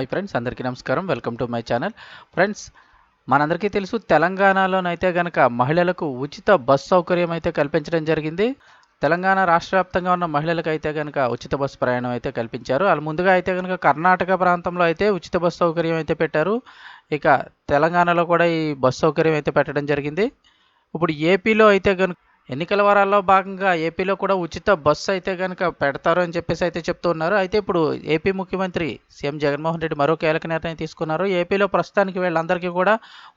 Hi friends అందరికీ నమస్కారం. Welcome to my channel friends మనందరికీ తెలుసు తెలంగాణలోనైతే గనక మహిళలకు ఉచిత బస్ సౌకర్యం అయితే కల్పించడం జరిగింది. తెలంగాణ రాష్ట్ర వ్యాప్తంగా ఉన్న మహిళలకు అయితే కనుక ఉచిత బస్సు ప్రయాణం అయితే కల్పించారు. వాళ్ళు ముందుగా అయితే కనుక కర్ణాటక ప్రాంతంలో అయితే ఉచిత బస్సు సౌకర్యం అయితే పెట్టారు. ఇక తెలంగాణలో కూడా ఈ బస్సు సౌకర్యం అయితే పెట్టడం జరిగింది. ఇప్పుడు ఏపీలో అయితే కనుక ఎన్నికల వారాల్లో భాగంగా ఏపీలో కూడా ఉచిత బస్సు అయితే కనుక పెడతారు అని చెప్పేసి అయితే చెప్తున్నారు. అయితే ఇప్పుడు ఏపీ ముఖ్యమంత్రి సీఎం జగన్మోహన్ రెడ్డి మరో కీలక నిర్ణయం తీసుకున్నారు. ఏపీలో ప్రస్తుతానికి వీళ్ళందరికీ కూడా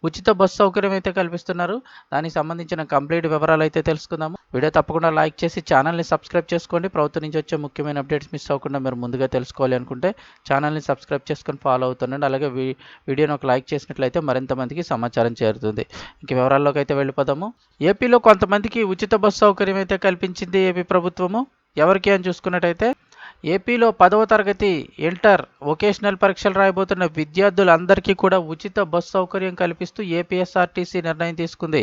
ఉచిత బస్సు సౌకర్యం అయితే కల్పిస్తున్నారు. దానికి సంబంధించిన కంప్లీట్ వివరాలు అయితే తెలుసుకుందాము. వీడియో తప్పకుండా లైక్ చేసి ఛానల్ని సబ్స్క్రైబ్ చేసుకోండి. ప్రభుత్వం నుంచి వచ్చే ముఖ్యమైన అప్డేట్స్ మిస్ అవ్వకుండా మీరు ముందుగా తెలుసుకోవాలి అనుకుంటే ఛానల్ని సబ్స్క్రైబ్ చేసుకొని ఫాలో అవుతుండండి. అలాగే వీ- వీడియోని ఒక లైక్ చేసినట్లయితే మరింత మందికి సమాచారం చేరుతుంది. ఇంక వివరాల్లోకి అయితే వెళ్ళిపోదాము. ఏపీలో కొంతమందికి ఉచిత బస్సు సౌకర్యం అయితే కల్పించింది ఏపీ ప్రభుత్వము. ఎవరికి అని చూసుకున్నట్టయితే ఏపీలో పదవ తరగతి ఇంటర్ వొకేషనల్ పరీక్షలు రాయబోతున్న విద్యార్థులందరికీ కూడా ఉచిత బస్సు సౌకర్యం కల్పిస్తూ ఏపీఎస్ఆర్టీసీ నిర్ణయం తీసుకుంది.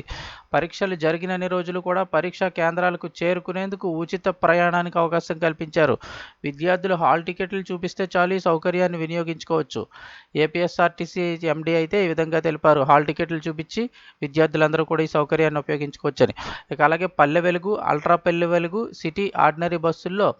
పరీక్షలు జరిగినన్ని రోజులు కూడా పరీక్షా కేంద్రాలకు చేరుకునేందుకు ఉచిత ప్రయాణానికి అవకాశం కల్పించారు. విద్యార్థులు హాల్ టికెట్లు చూపిస్తే చాలు ఈ సౌకర్యాన్ని వినియోగించుకోవచ్చు. ఏపీఎస్ఆర్టీసీ ఎండీ అయితే ఈ విధంగా తెలిపారు. హాల్ టికెట్లు చూపించి విద్యార్థులందరూ కూడా ఈ సౌకర్యాన్ని ఉపయోగించుకోవచ్చని. ఇక అలాగే Palle Velugu ultra Palle Velugu city ordinary బస్సుల్లో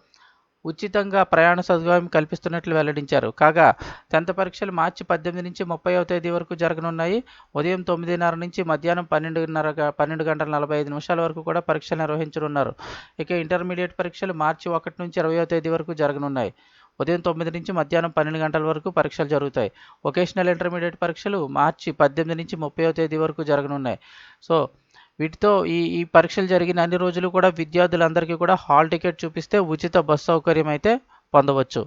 ఉచితంగా ప్రయాణ సదుపాయం కల్పిస్తున్నట్లు వెల్లడించారు. కాగా టెన్త్ పరీక్షలు మార్చి పద్దెనిమిది నుంచి ముప్పైవ తేదీ వరకు జరగనున్నాయి. ఉదయం తొమ్మిదిన్నర నుంచి మధ్యాహ్నం పన్నెండున్నర పన్నెండు గంటల నలభై ఐదు నిమిషాల వరకు కూడా పరీక్షలు నిర్వహించనున్నారు. ఇక ఇంటర్మీడియట్ పరీక్షలు మార్చి ఒకటి నుంచి ఇరవయో తేదీ వరకు జరగనున్నాయి. ఉదయం తొమ్మిది నుంచి మధ్యాహ్నం పన్నెండు గంటల వరకు పరీక్షలు జరుగుతాయి. వొకేషనల్ ఇంటర్మీడియట్ పరీక్షలు మార్చి పద్దెనిమిది నుంచి ముప్పైవ తేదీ వరకు జరగనున్నాయి. సో వీటితో ఈ ఈ పరీక్షలు జరిగిన అన్ని రోజులు కూడా విద్యార్థులందరికీ కూడా హాల్ టికెట్ చూపిస్తే ఉచిత బస్సు సౌకర్యం అయితే పొందవచ్చు.